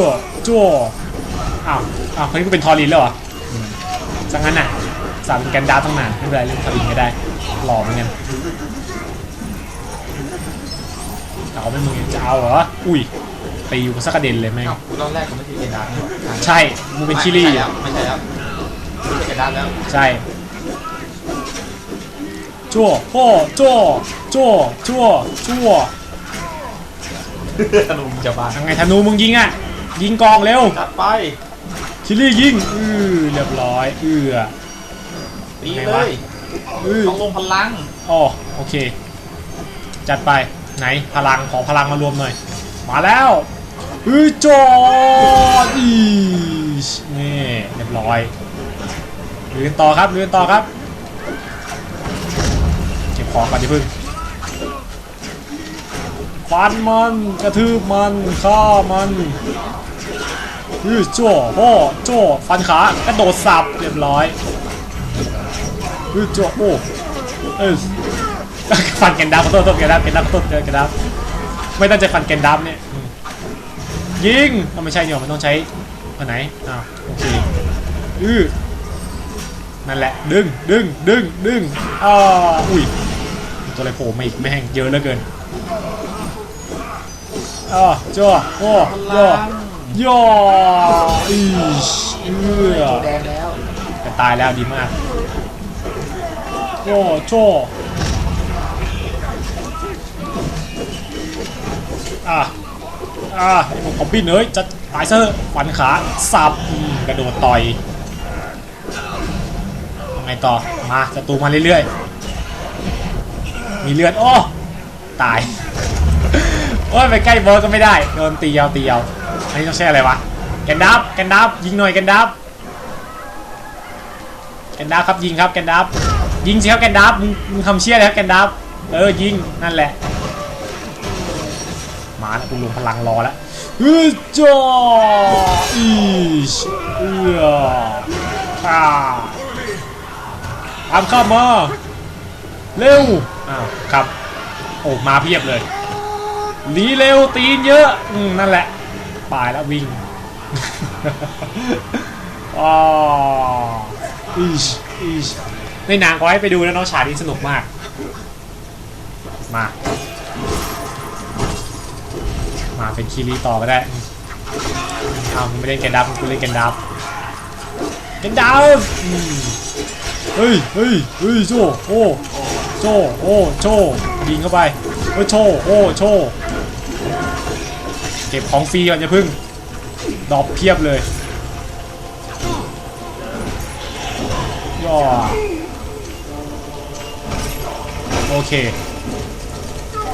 อจ้วอ้าวอ้าวคนนี้กูเป็นทอรินแล้วเหรออืมจังงั้นน่ะสามเป็นแกนดาร์ฟตั้งนานไม่เป็นไรเล่นทอรินก็ได้หล่อเหมือนกันเอาไม่มึงจะเอาเหรออุ้ยตีอยู่กับสักกระเด็นเลยแม่งเอ้ากูตอนแรกกูไม่ใช่เกนดาร์นี่หว่าใช่มึงเป็นคิรี่ไม่ใช่แล้วไม่ใช่แล้วไม่ใช่เกนดาร์แล้วใช่จ้วโอ้จ้วจ้วจ้วจ้วลุงจะบ้ายังไงธนูมึงยิงอะ ยิงกองเร็ว จัดไปคิรี่ยิง อือเรียบร้อย เอือตีไงเลวะยอือต้องลงพลังอ๋อโอเค จัดไป ไหนพลังขอพลังมารวมหน่อย มาแล้วอือจอดอีชนี่เรียบร้อยเรียนต่อครับเรียนต่อครับ เก็บของก่อนดิพึ่งฟันมันกระทืบมันฆ่ามัน อือจ่อโอ้จ่อฟันขากระโดดสับเรียบร้อยอือจ่อโอ้เออฟันแกนดับขอโทษขอโทษแกนดับแกนดับขอโทษแกนดับไม่ตั้งใจฟันแกนดับเนี่ยยิงเอาไม่ใช่เนี่ยมันต้องใช้อันไหนอ้าวโอเคอือนั่นแหละ ดึงดึงดึงดึงอ่าอุ้ยตัวอะไรโผล่มาอีกแม่งเยอะเหลือเกินอ่าจ่อโอ้พย่อ ย่ออีชเอือแดงแล้วจะตายแล้วดีมากโอ้โจอะอะไอ้พวกคอมบินเอ้ยจะตายซอร์ฟันขาสับกระโดดต่อยยังไงต่อ มาศัตรูมาเรื่อยๆ มีเลือด โอ้ ตาย โอ้ยไปใกล้บอสก็ไม่ได้ โดนตีเอาตีเอาอั นนี้ต้องใช้อะไรวะแกนดับแกนดับยิงหน่อยแกนดับแกนดับครับยิงครับแกนดับยิงสิครับแกนดับมึงมึงทำเชี่ยเลยครับแกนดับเออยิงนั่นแหละ มาแล้วกูลงพลังรอแล้วเฮ้ยจ้อีชเอืออ่าตามข้ามมาเร็วอ้าวครับโอ้มาเพียบเลยหนีเร็วตีนเยอะอืมนั่นแหละ ปลายแล้ววิ่งอ๋ออีชอีชในหนังก็ให้ไปดูนะน้องฉากนี้สนุกมาก มา มาเป็นคีรีต่อก็ได้อ้าไม่เล่นแกนดับมึงกูเล่นแกนดับแกนดับเฮ้ยเฮ้ยเฮ้ยโชโอ้โชโอ้โชยิงเข้าไปเฮ้ยโชโอ้โช เก็บของฟรีก่อนอย่าพึ่งดรอปเพียบเลยย่อโอเค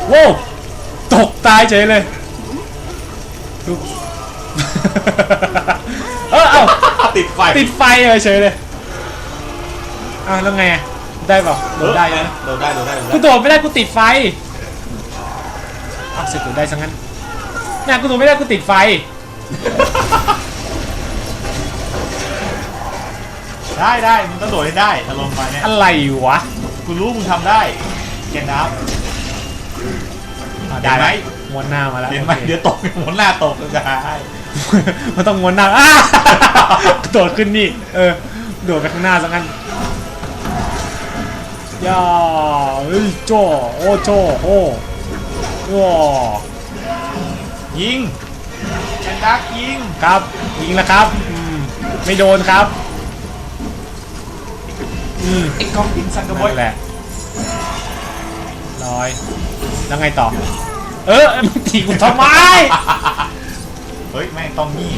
โว้วตกตายเฉยเลยทุบเออเอ้าติดไฟติดไฟเฉยเลยอ้าวแล้วไงอะได้เปล่าโดดได้นะโดนได้โดนได้โดนกูได้โดดไม่ได้กูติดไฟอ้าวเสร็จโดดได้ซะงั้น น่ากูโดดไม่ได้กูติดไฟ ได้ได้มึงต้องโดดให้ได้อารมณ์ไปเนี่ยอะไรวะกูรู้มึงทำได้เกนดาร์อะเห็นไหมม้วนหน้ามาแล้วเห็นไหมโอคเดี๋ยวตกหมุนหน้าตกเลยจะหายมันต้องม้วนหน้าอ้าโดดขึ้นนี่ เออ โดดไปข้างหน้าซะงั้นย่าเฮ้ยโจโอ้โจโอ้โอ้ ยิงเกนดาร์ยิงครับยิงแล้วครับอืมไม่โดนครับอืมไอ้กองยิงสังกระบอยนั่นแหละร้อยแล้วไงต่อ เออมึงตีกูทำไม เฮ้ยแม่งต้องนี่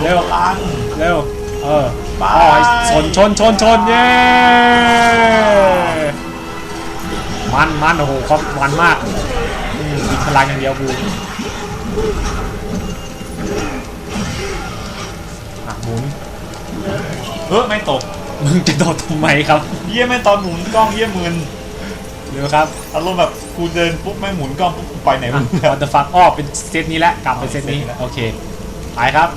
เร็วพลัง เร็ว เออไป อ๋อชนชนชนชนเย้ มันมันโอ้โหครับมันมากอืมยิงพลังอย่างเดียวกู อะหมุนเออไม่ตกมึงจะโดดทำไมครับ เยี่ยแม่งตอนหมุนกล้องเยี่ยมึนเร็วครับอารมณ์แบบกูเดินปุ๊บแม่งหมุนกล้องปุ๊บกูไปไหนอะมึงวันเดอร์ฟักอ้อเป็นเซตนี้แล้วกลับเป็นเซตนี้เซตนี้แล้วโอเคไปครับ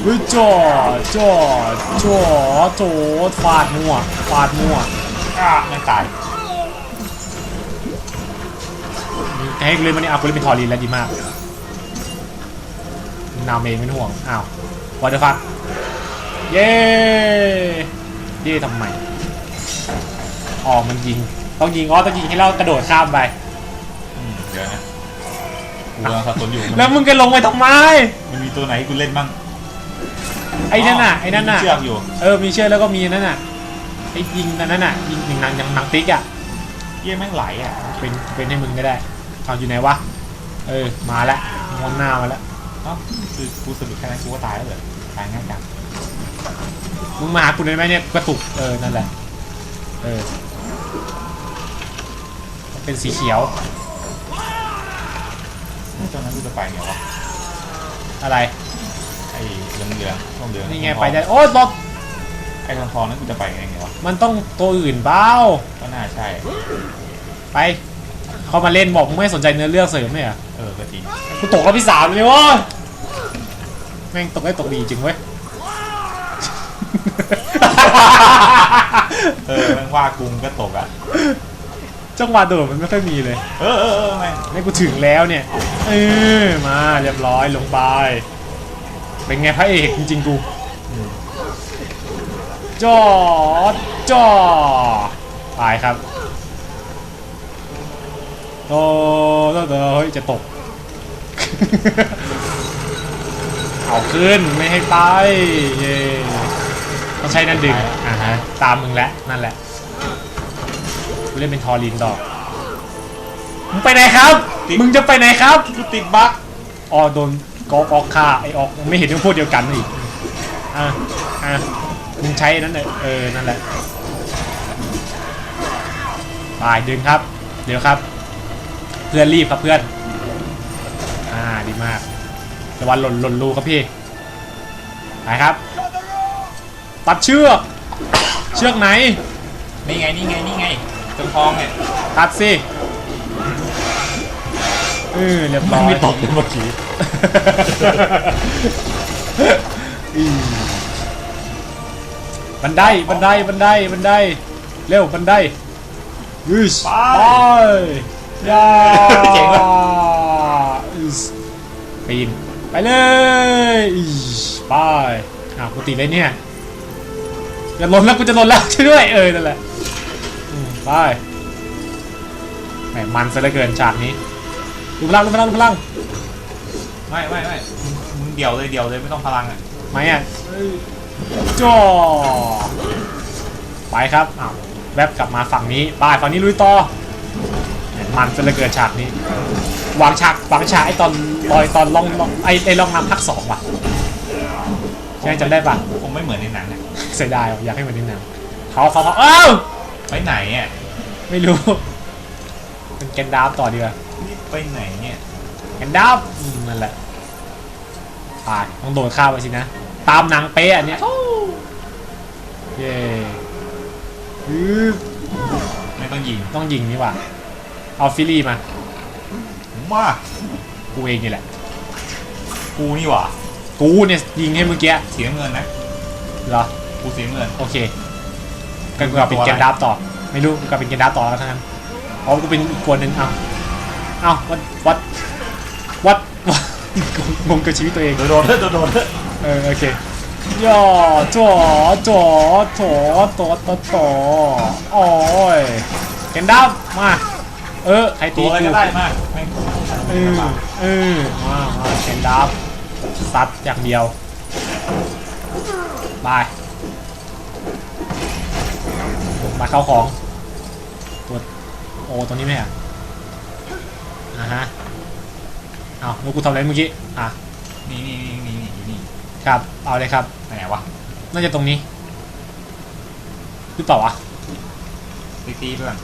เฮ้ยจ่อจ่อจ่อโจดฟาดมั่วฟาดมั่วอะไม่ตาย ให้กูเล่นมันนี่เอากูเล่นเป็นทอรีนแล้วดีมากนำเองไม่ต้องห่วง อ้าววอเตอร์ฟักเย้เย้ทำไมอ๋อมันยิง ต้องยิงอ๋อต้องยิงให้เรากระโดดข้ามไปอืมเดี๋ยวนะกูกำลังสับสนอยู่มันแล้วมึงก็ลงไปทำไม มันมีตัวไหนให้กูเล่นบ้างไอ้นั่นน่ะไอ้นั่นน่ะมีเชือกอยู่เออมีเชือกแล้วก็มีนั่นน่ะไอ้ยิงอันนั่นน่ะยิงยิงนางยังนางติ๊กอะเยี่ยแม่งไหลอะเป็นเป็นให้มึงก็ได้ เอาอยู่ไหนวะ เออ มาแล้วมองหน้ามาแล้วเอ้าคือกูสะดุดแค่นั้นกูก็ตายแล้วเหรอตายง่ายจังมึงมาหากูได้ไหมเนี่ยกระตุก เออ นั่นแหละ เออ เป็นสีเขียวตอนนั้นกูจะไปไงวะ อะไร ไอ้เหลืองเหลืองๆทองเหลืองนี่ไงทอไปได้ โอ้ยบอกไอ้ทองทองนั้นกูจะไปไงไงวะ มันต้องตัวอื่นเปล่าก็น่าใช่ ไป เขามาเล่นบอกมึงไม่สนใจเนื้อเรื่องเสริมไหมอะเออก็จริงกูตกรอบที่สามเลยเว้ยแม่งตกได้ตกดีจริงเว้ยเออแม่งว่ากูมึงก็ตกอะจังหวะโดดมันไม่ค่อยมีเลย เออเออเออแม่งนี่กูถึงแล้วเนี่ยเออมาเรียบร้อยลงไปเป็นไงพระเอกจริงๆกูจอดจอไปครับ โตโตโตเฮ้ยจะตก เอาขึ้นไม่ให้ไปเย่ต้องใช้นั่นดึงอ่าฮะตามมึงแล้วนั่นแหละกูเล่นเป็นทอรินต่อมึงไปไหนครับ มึงจะไปไหนครับกูติดบั๊กอ๋อโดนกอกออกฆ่าไอออกไม่เห็นต้องพูดเดียวกันอีกอะอะมึงใช้นั่นเลยเออนั่นแหละไปดึงครับ เดี๋ยวครับ พื่อนรีบครับเพื่อน อ่าดีมากระวังหล่นหล่นรูครับพี่ไปครับ ตัดเชือก เชือกไหน นี่ไงนี่ไงนี่ไงตรงทองเนี่ยตัดสิเออเรียบร้อยไม่ตกเลยเมื่อกี้อีบันไดบันไดบันไดบันไดเร็วบันไดยูสไป ยาเจ๋งว่ะ อิสปีนไปเลยอิสไปอะกูติดเลยเนี่ยจะหล่นแล้วกูจะหล่นแล้วช่วยด้วยเออนั่นแหละอืมไปแหมมันซะเหลือเกินฉากนี้ดูพลังดูพลังดูพลังไม่ไม่ไม่มึงมึงเดี่ยวเลยเดี่ยวเลยไม่ต้องพลังอะไหมอะจ่อไปครับอ้าวแวบกลับมาฝั่งนี้ไปฝั่งนี้ลุยต่อแห มมันซะเหลือเกินฉากนี้วางฉากวางฉากไอตอนลอยตอนล่องล่องไอไอล่องน้ำภาคสองว่ะใช่ไหมจำได้ปะคงไม่เหมือนในหนังอะเสียดายว่ะอยากให้เหมือนในหนังเขาเขาเขาเอ้าไปไหนอะไม่รู้เป็นแกนดาฟต่อดีกว่านี่ไปไหนเนี่ยแกนดาฟอืมนั่นแหละไปต้องโดดข้ามไปสินะ ตามหนังเป๊ะอันเนี้ยเย้อือไม่ต้องยิงต้องยิงนี่หว่า เอาฟิลลี่มา มากูเองนี่แหละ กูนี่หว่า กูเนี่ยยิงให้เมื่อกี้เสียเงินนะ เหรอ กูเสียเงิน โอเคก็กูกลับเป็นแกนดาฟต่อ ไม่รู้กูกลับเป็นแกนดาฟต่อแล้วทั้งนั้นอ๋อกูเป็นอีกคนหนึ่งเอาเอาวัดวัดวัดวัดงงกับชีวิตตัวเองโดนโดนเถอะโดนโดนเถอะเออโอเคย่อจ่อจ่อจ่อต่อต่อต่อโอ้ยแกนดาฟมา เออใครตีตัวอะไรกูก็ได้มากแม่งเออเออมามาแคนดับซัดอย่างเดียวบายมาเข้าของตัวโอ้ตรงนี้ไหมอะอ่าฮะเอาลูกกูทำอะไรเมื่อกี้อะนี่นี่นี่นี่นี่นี่ครับ เอาเลยครับไปไหนวะน่าจะตรงนี้หรือเปล่าวะตีตีเพื่อน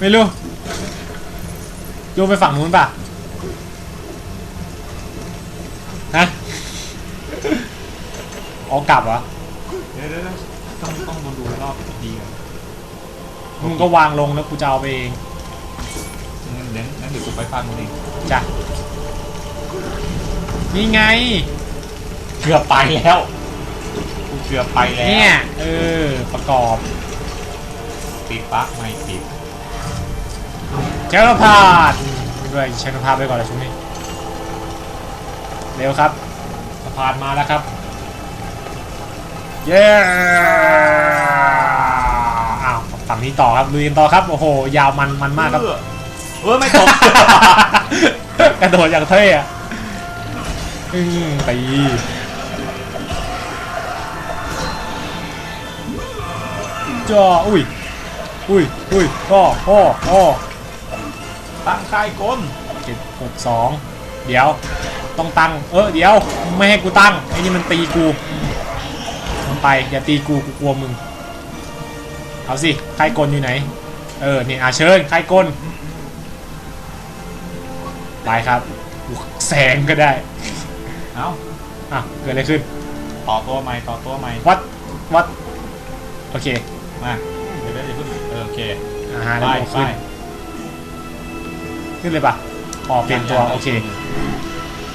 ไม่รู้โยนไปฝั่งนู้นป่ะฮะอ๋อกลับเหรอเดี๋ยวเดี๋ยวเดี๋ยวต้องต้องดูดูรอบดีกันมึงก็วางลงแล้วกูจะเอาไปเองงั้นเดี๋ยวงั้นเดี๋ยวกูไปฟาดมึงเองจ้ะนี่ไง เกือบไปแล้วกูเกือบไปแล้วเนี่ยเออประกอบ ติดปะไม่ติดแก้วพาดด้วยใช้นพาดไปก่อนเลยช่วงนี้เร็วครับสะพานมาแล้วครับ เย้อ้าวฝั่งนี้ต่อครับลุยกันต่อครับโอ้โหยาวมันมันมากครับเออเออไม่ตกกระโดดอย่างเท่อะอืมตีจ้าอุ้ยอุ้ยอุ้ยก็อ้ออ้อ ตั้งค่ายกลเจ็ดหกสองเดี๋ยว ต้องตั้ง เออเดี๋ยว ไม่ให้กูตั้ง ไอ้นี่มันตีกูมันไป อย่าตีกู กูกลัวมึง เอาสิใครกลอยู่ไหน เออ นี่อาเชิญใครกลไปครับกูแสงก็ได้ เอ้า อะ เกิดอะไรขึ้น ต่อตัวใหม่ ต่อตัวใหม่ วัด วัด โอเค มา เดี๋ยวเดี๋ยวเดี๋ยวขึ้นเออโอเคอาหารไปแล้วไปขึ้น ขึ้นเลยปะอ๋อเปลี่ยนตัวโอเค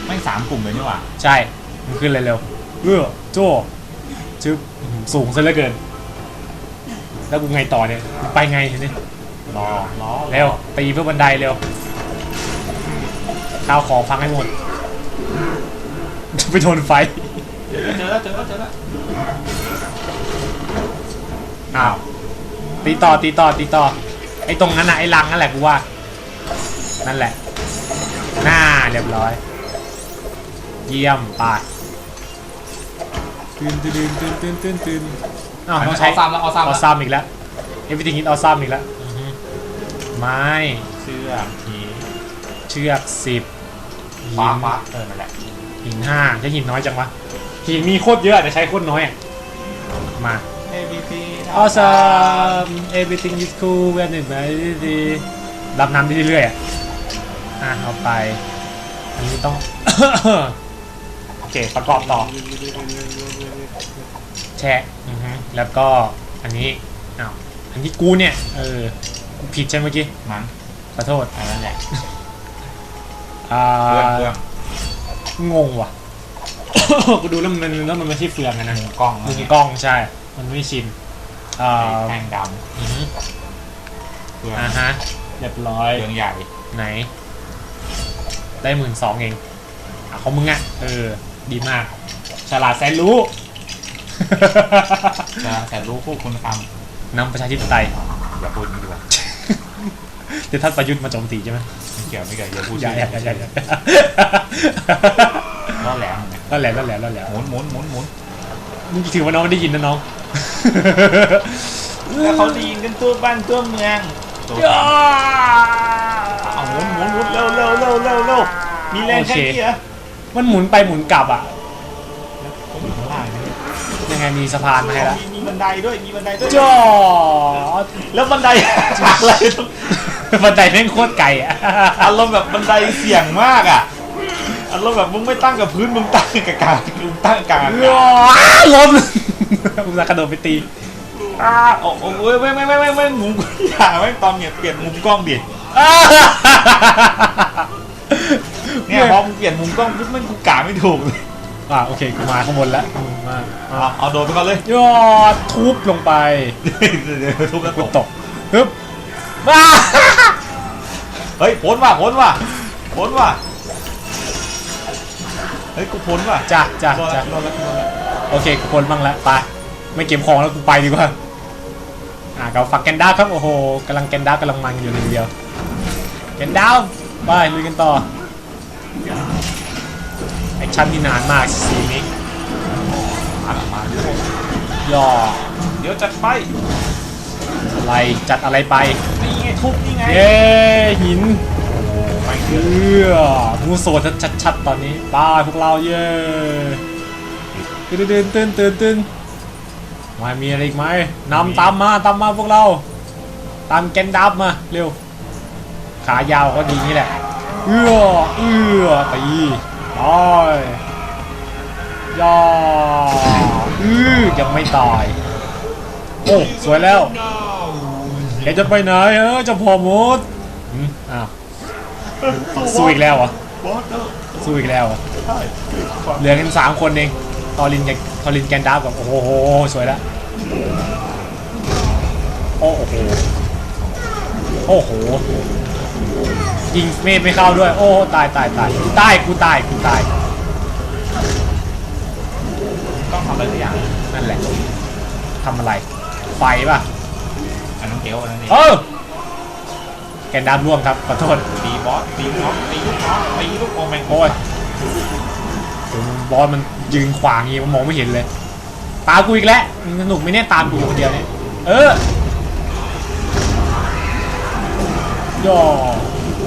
ไม่งสามกลุ่มเลยนี่หว่า ใช่มันขึ้นเลยเร็วเออโจ้ชึบอื้อหือสูงซะเหลือเกิน แล้วกูไงต่อเนี่ยกูไปไงทีนี้รอรอเร็วตีเพื่อบันไดเร็วข้าวของฟังให้หมดจะไปโดนไฟเจอแล้วเจอแล้วเจอแล้วอ้าวตีต่อตีต่อตีต่อไอ้ตรงนั้นน่ะไอ้ลังนั่นแหละกูว่า นั่นแหละ หน้าเรียบร้อย เยี่ยมไปตื่นตื่นตื่นตื่นตื่นตื่นอ้าวต้องใช้เอาซ้ำแล้วเอาซ้ำเอาแล้วซ้ำอีกแล้ว everything is เอาซ้ำอีกแล้วอือฮึไม้เสื้อผีเชือกสิบหิฟ้านฟ้าเออนั่นแหละหินห้าใช้หินน้อยจังวะหินมีโคตรเยอะแต่ใช้โคตรน้อยอะมา เอวีพี awesome everything is cool when it very รับน้ำได้เรื่อยๆอะ อะเอาไป อันนี้ต้อง โอเค ประกอบต่อ แชะอือฮึแล้วก็อันนี้อ้าวอันนี้กูเนี่ย เออ กูผิดใช่ไหมเมื่อกี้ มันขอโทษ อันนั้นแหละอ่าเครื่องเครื่องงงว่ะ กูดูแล้วมันแล้วมันไม่ใช่เฟืองอะนะมุมกล้องมุมกล้องใช่ มันไม่ชินอ่าแท่งดอือฮึำเครื่องอ่าฮะ เรียบร้อยเครื่องใหญ่ ไหน ได้หมื่นสองเองอะของมึงอะ เออ ดีมาก ฉลาดแสนรู้ จะแต่รู้คู่คุณธรรมนำประชาธิปไตย อย่าพูดดีกว่าเดี๋ยวท่านประยุทธ์มาโจมตีใช่ไหมไม่เกี่ยวไม่เกี่ยวอย่าพูดอย่าอย่าอย่าอย่าอย่าล้อแหลมเนี่ยแล้วแหละแล้วแหละแล้วแหละหมุนหมุนหมุนหมุนมึงถือว่าน้องไม่ได้ยินนะน้อง แล้วเขาได้ยินกันตัวบ้านตัวเมือง ตัวเอาหมุนหมุนหมุนเร็วเร็วเร็วเร็วเร็วมีแรงแค่นี้เหรอมันหมุนไปหมุนกลับอะเขาอยู่ข้างล่างนะยังไงมีสะพานมาให้ละมีมีบันไดด้วยมีบันไดด้วยจ้อแล้วบันไดอะไรต้องบันไดแม่งโคตรไกลอะอารมณ์แบบบันไดเสี่ยงมากอะอารมณ์แบบมึงไม่ตั้งกับพื้นมึงตั้งกับกลางมึงตั้งกลางอากาศว้าล้มอุตส่าห์กระโดดไปตี อ้าโอ้โหไม่ไม่ไม่ไม่ไม่มุมอย่าไม่ตอมเนี่ยเปลี่ยนมุมกล้องดิเนี่ยพอมึงเปลี่ยนมุมกล้องปุ๊บมันกูกาไม่ถูกเลยอ่าโอเคกูมาข้างบนแล้วอืมมาเอาเอาโดนไปก่อนเลยยอดทุบลงไปเดี๋ยวทุบแล้วกูตตกกฮึบว้าเฮ้ยพ้นว่ะพ้นว่ะพ้นว่ะเฮ้ยกูพ้นว่ะจ้ะจ้ะรอดจ้ะแล้วรอดแล้วรอดแล้วโอเคกูพ้นบ้างแล้วไปไม่เก็บของแล้วกูไปดีกว่า อ่าเราฝักแกนดาวครับโอ้โหกำลังแกนดาวกำลังมันอยู่หนึ่งเดียวแกนดาวไปลุยกันต่อแอคชั่นที่นานมากซีนนี้มาละมาย่อเดี๋ยวจัดไปอะไรจัดอะไรไปนี่ไงทุบนี่ไงเย้หินไปเอเดือดอมูโซชัดๆตอนนี้ไป้าพวกเราเย้ตื่นตื่นตื่นตื่นตื่น มามีอะไรอีกไหมนำตามมาตามมาพวกเรา ตามแกนดับมาเร็ว ขายาวก็ดีนี่แหละ เอื้อเอื้อตีตายย่าอื้อยังไม่ตาย โอ้สวยแล้วแกจะไปไหนเออเจะพอมดอืมอ้าวสู้อีกแล้วเหรอะบอสเออสู้อีกแล้วเหรอใช่เหลือกันสามคนเอง ทอรินกับทอรินแกนดับกับโอ้โหสวยแล้วโอ้โหโอ้โหยิงเมฆไม่เข้าด้วย โอ้ตายตายตายกูตายกูตายกูตายต้องทำอะไรสักอย่างนั่นแหละทำอะไรไฟป่ะอันนั้นเกลอันนั้นเองเออแกนดามร่วงครับขอโทษตีบอสตีลูกน้องตีลูกน้องตีลูกโอแมงโอ้ยโอ้ย บอสมันยืนขวางอย่างงี้มันมองไม่เห็นเลย ตามกูอีกแล้วสนุกไหมเนี่ยตามกูอยู่คนเดียวเนี่ย เออย่อ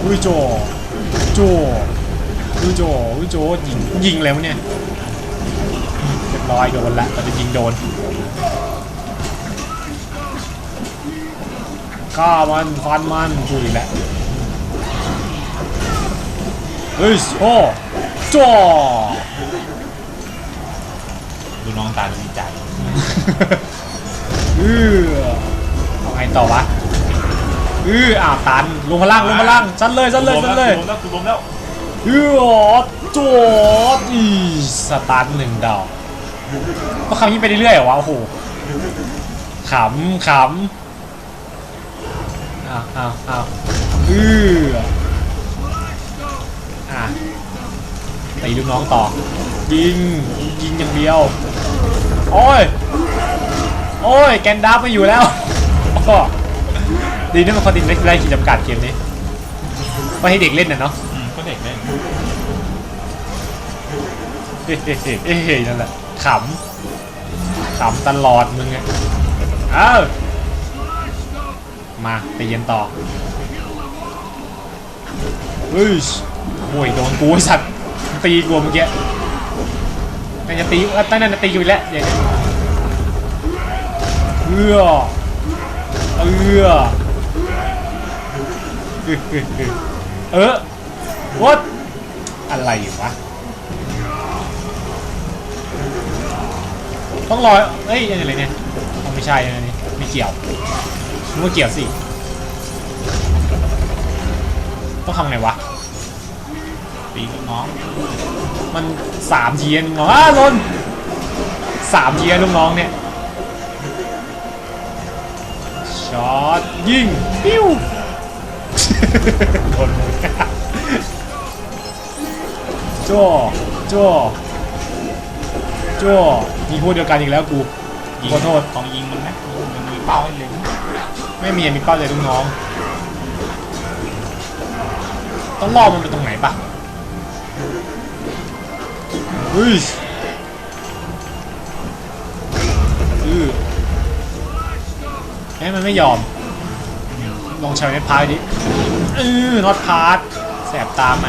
อุ้ยโจโจอุ้ยโจอุ้ยโจยิงยิงอะไรวเนี่ยเรียบร้อยโดนละตอนจะยิงโดนฆ่ามันฟันมันพูอีกแล้วเฮ้ยโอ้จอ ดูน้องตาดีใจเออเอาไงต่อวะเอออ้าวตันลงพลังลงพลังซัดเลยซัดเลยซัดเลยรวมแล้วรวมแล้วเออจวดอีสตาร์ทหนึ่งดอกก็คำนี้ไปเรื่อยๆเหรอวะโอ้โหขำขำอ้าวอ้าวอ้าวเอออะตีลูกน้องต่อยิงยิงอย่างเดียว โอ้ย โอ้ย แกนดับไม่อยู่แล้วอ้อดีนะมันคอนตินได้ขีดจำกัดเกมนี้ไม่ให้เด็กเล่นน่ะเนาะอืมก็เด็กเล่นเฮ้เฮ้เฮ้เฮ้นั่นแหละขำขำตลอดมึงไงเอ้ามาตีกันต่อเฮ้ยโอ้ยโดนกูไอ้สัตว์ตีกูเมื่อกี้ นั่นจะตีเอ้ยตั้งนั่นจะตีกูอีกแล้วเดี๋ยวนี้เอื้อเอื้อเออ what อะไรวะต้องรอเอ้ยอะไรเนี่ยไม่ใช่นะนี่ไม่เกี่ยวนึกว่เกี่ยวสิต้องทำไงวะตีน้อง มันสามทีลูกน้องอ้าลนสามทีลูกน้องเนี่ยช็อตยิงปิ้วโดนมือจ้อจ้อจ้อยิงพวกเดียวกันอีกแล้วกูยิงขอโทษของยิงมันนะมันมีเป้าให้เล็งไม่มีมีเป้าใจลูกน้อง ต้องล่อมันไปตรงไหนปะ เฮ้ยอือเอ้ยมันไม่ยอม ลองใช้ในพายดิเออน็อตพาร์ทแสบตาไหม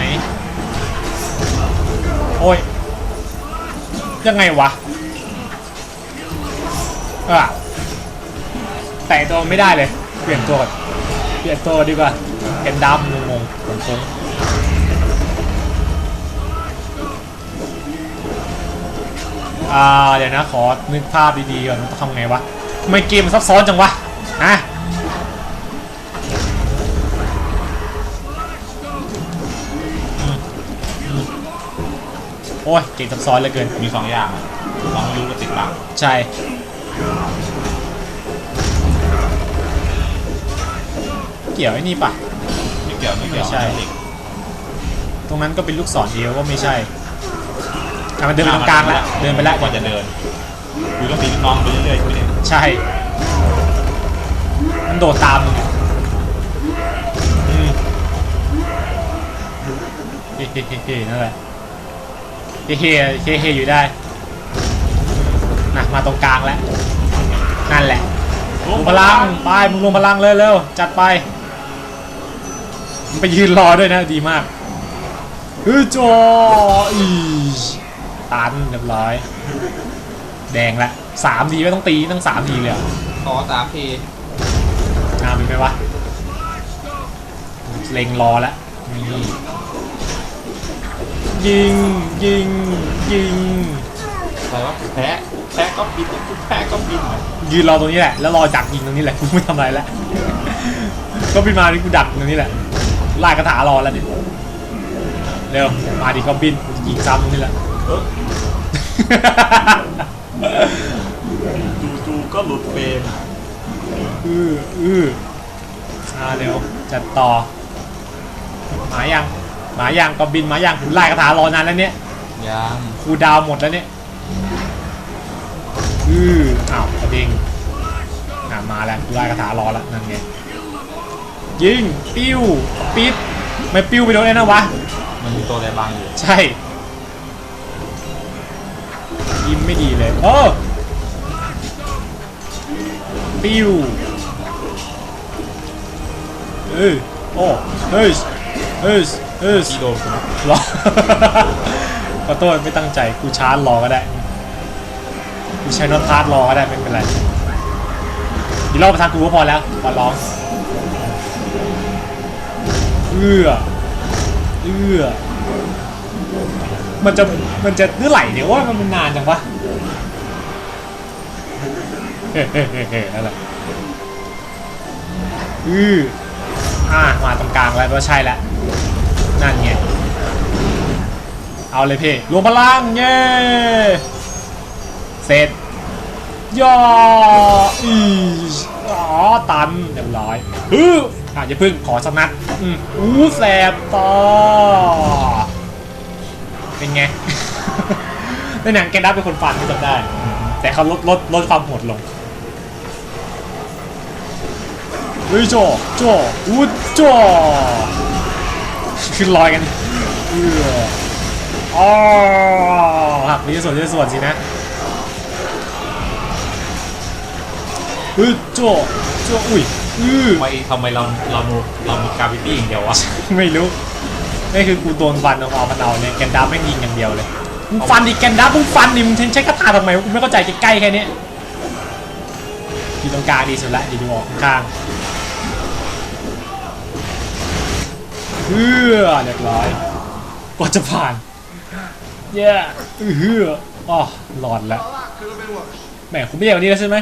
โอ้ย ยังไงวะอะแต่ตัวไม่ได้เลย เปลี่ยนตัวก่อนเปลี่ยนตัวดีกว่าเป็นดำงงงงง อ่าเดี๋ยวนะขอนึกภาพดีๆก่อนมันต้องทำไงวะทำไมเกมมันซับซ้อนจังวะฮะอืมอืมโอ้ยเกมซับซ้อนเหลือเกินมีสองอย่างอะลองไม่รู้ก็ติดหลังใช่เกี่ยวไอ้นี่ปะไม่เกี่ยวไม่เกี่ยวไม่ใช่เด็กตรงนั้นก็เป็นลูกศรเดียวก็ไม่ใช่ อะมันเดินไปตรงกลางแล้วเดินไปแล้วกว่าจะเดินคือต้องตีลูกน้องไปเรื่อยๆใช่ไหมเนี่ยใช่มันโดดตามมึงอะอืมเฮ้เฮ้เฮ้เฮ้นั่นแหละเฮ้เฮ้เฮ้เฮ้อยู่ได้นะมาตรงกลางแล้วนั่นแหละลงพลังไปมึงลงพลังเลยเร็วจัดไปมึงไปยืนรอด้วยนะดีมากเฮ้ยจออี ตันเรียบร้อย แดงละสามทีไม่ต้องตีต้องสามทีเลยเหรอขอสามทีงามเป็นไหมวะเล็งรอแล้วนี่ยิงยิงยิงอะไรวะแพ้แพ้ก็บินแพ้ก็บินยืนรอตรงนี้แหละแล้วรอจักยิงตรงนี้แหละกูไม่ทำอะไรแล้วก็บินมาที่กูดักตรงนี้แหละไล่กระถารอแล้วเนี่ยเร็วมาดิก็บินกูจะยิงซ้ำตรงนี้แหละ เออจู่ๆก็หลุดเฟรมอืออือมาเร็วจัดต่อ หมายังหมายังก็บินหมายังไล่กระถารอนานแล้วเนี่ยยังครูดาวหมดแล้วเนี่ยอืออ้าวกระดิ่งอ่ามาแล้วกูไล่คาถารอแล้วนั่นไงยิงปิ้วปิดไม่ปิ้วไปโดนไอ้นะวะ มันมีตัวอะไรบางอยู่ ใช่ ยิ้มไม่ดีเลยโอ้ปิ้วเอ้ยโอ้เฮ้ยเฮ้ยเฮ้ยที่โดนกูนะรอขอโทษไม่ตั้งใจกูชาร์จรอก็ได้กูใช้น็อตพาร์ทรอก็ได้ไม่เป็นไรอีกรอบประทานกูก็พอแล้วขอร้องเอื้อเอื้อ มันจะมันจะเมื่อไหร่เนี่ยว่ามันนานจังวะเฮ้เฮ้เฮ้เฮ้นั่นแหละอืออ่ามาตรงกลางแล้วก็ใช่แล้วนั่นไงเอาเลยพี่รวมพลังเย้เสร็จย่ออีอ๋อตันเรียบร้อยฮึอะอย่าพึ่งขอสักนัดอืมอู้แสบต่อ เป็นไง ในหนังแกนดับเป็นคนฟันที่จำได้ แต่เขาลดลดลดความโหดลงเฮ้ยโจโจอู้โจขึ้นลอยกันเอออ๋อหักนี้ส่วนที่ส่วนสินะเฮ้ยโจโจอุ้ยอือทำไมทำไมเราเราเรามีกราฟิตี้อย่างเดียววะ ไม่รู้ นี่คือกูโดนฟันเอาพันเอาเนี่ยแกนดับไม่ยิงอย่างเดียวเลยมึงฟันดิแกนดับมึงฟันดิมึงใช้คาถาทำไมกูไม่เข้าใจใกล้ๆแค่นี้อยู่ตรงกลางดีสุดละอยู่ดูออกข้างเฮือเรียบร้อยกว่าจะผ่านเย้อือฮืออ๋อหลอดแล้วแหมคุณไม่แย่กว่านี้แล้วใช่ไหม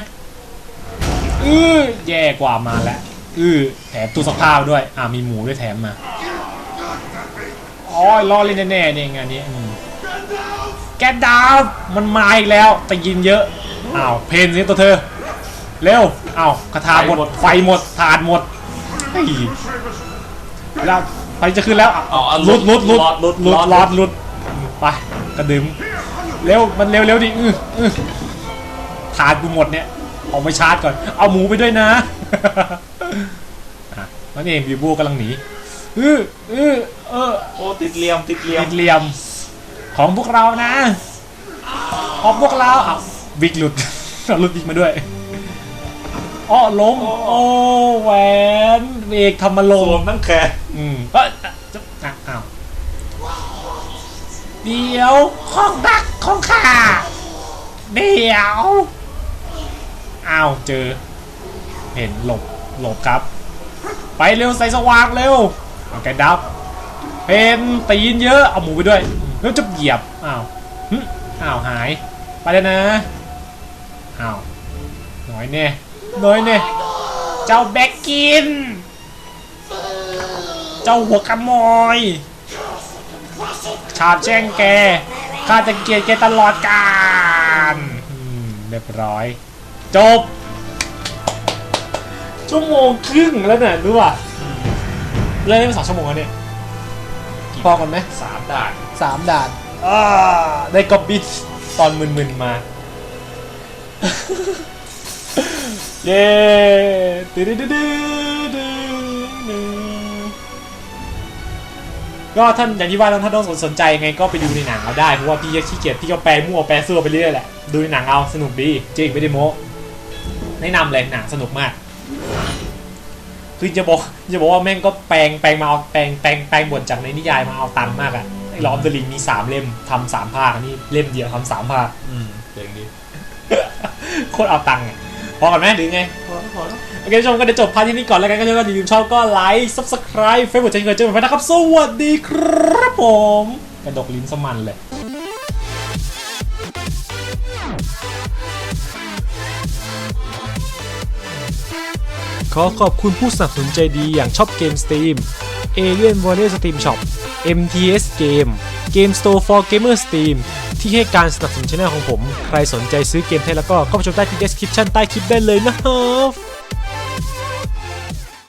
อือแย่กว่ามาแล้วอือแถมตู้สักผ้ามาด้วยอ่ามีหมูด้วยแถมมา อ๋อล้อเล่นแน่ๆเนี่ยงานนี้อืมแกดาวมันมาอีกแล้วแต่ยินเยอะอ้าวเพนสิตัวเธอ เร็วอ้าวคาถาหมดไฟหมดถาดหมดเฮ้ยแล้วไฟจะขึ้นแล้วอะเอาเอาลุดลุดลุดลอดลุดลุดลอดลอดลุดไปกระดึมเร็วมันเร็วเร็วดิอื้ออื้อถาดกูหมดเนี่ยเอาไปชาร์จก่อน เอาหมูไปด้วยนะอะนั่นเองบีบูกำลังหนี อืออือเออโอ้ติดเหลี่ยมติดเหลี่ยมติดเหลี่ยม ของพวกเรานะของพวกเราอะวิกหลุดเอาหลุดวิกมาด้วยอ้อล้มโอ้แหวนเอกทำมาลสวงมทั้งแขนอืมเอ้ยอะจะอะอ้าวเดี๋ยวของดักของข้าเดี๋ยวอ้าวเจอ เห็นหลบหลบครับ ไปเร็วใส่สว่างเร็ว เอาแกดับเป็นตีนเยอะเอาหมูไปด้วยแล้วจะเหยียบอ้าวอ้าวหาย ไปเลยนะอ้าวน้อยเน่น้อยเน่เจ้าแบกกิน เจ้าหัวขโมยชาบแจ้งแกข้าจะเกลียดแกตลอดกาลเรียบร้อย จบ ชั่วโมงครึ่งแล้วเนี่ยรู้ป่ะ เล่นไปสองชั่วโมงแล้วเนี่ยพอกันไหมสามด่านสามด่านอ่าได้กอบบิทตอนมึนๆมา เย้ตึ๊ดๆๆก็ท่านอย่างที่ว่าท่านต้องสนใจยังไงก็ไปดูในหนังเอาได้เพราะว่าพี่ก็ขี้เกียจพี่ก็แปลมั่วแปลซั่วไปเรื่อยแหละดูในหนังเอาสนุกดีจริงไม่ได้โม้แนะนำเลยหนังสนุกมาก คือจะบอกจะบอกว่าแม่งก็แปลงแปลงมาเอาแปลงแปลงแปลงบทจากในนิยายมาเอาตังค์มากอะไอ้ลอฟเดอะลิงมีสามเล่มทำสามภาคอันนี้เล่มเดียวทำสามภาคอืมเจ๋งดีโคตรเอาตังค์อะพอกันไหมหรือไงโอเคผู้ชมก็เดี๋ยวจบพาร์ทที่นี้ก่อนแล้วกันก็ถ้าอย่าลืมชอบก็ไลค์ subscribe เฟซบุ๊กเช่นเคยเจอกันไปนะครับ สวัสดีครับผมกระดกลิ้นสมันเลย ขอขอบคุณผู้สนับสนุนใจดีอย่างช็อปเกมสตรีม Alien Warrior Steam Shop MTS Game Game Store for Gamer Steam ที่ให้การสนับสนุนช่องของผม ใครสนใจซื้อเกมไทยแล้วก็เข้าไปชมได้ที่ description ใต้คลิปได้เลยนะครับ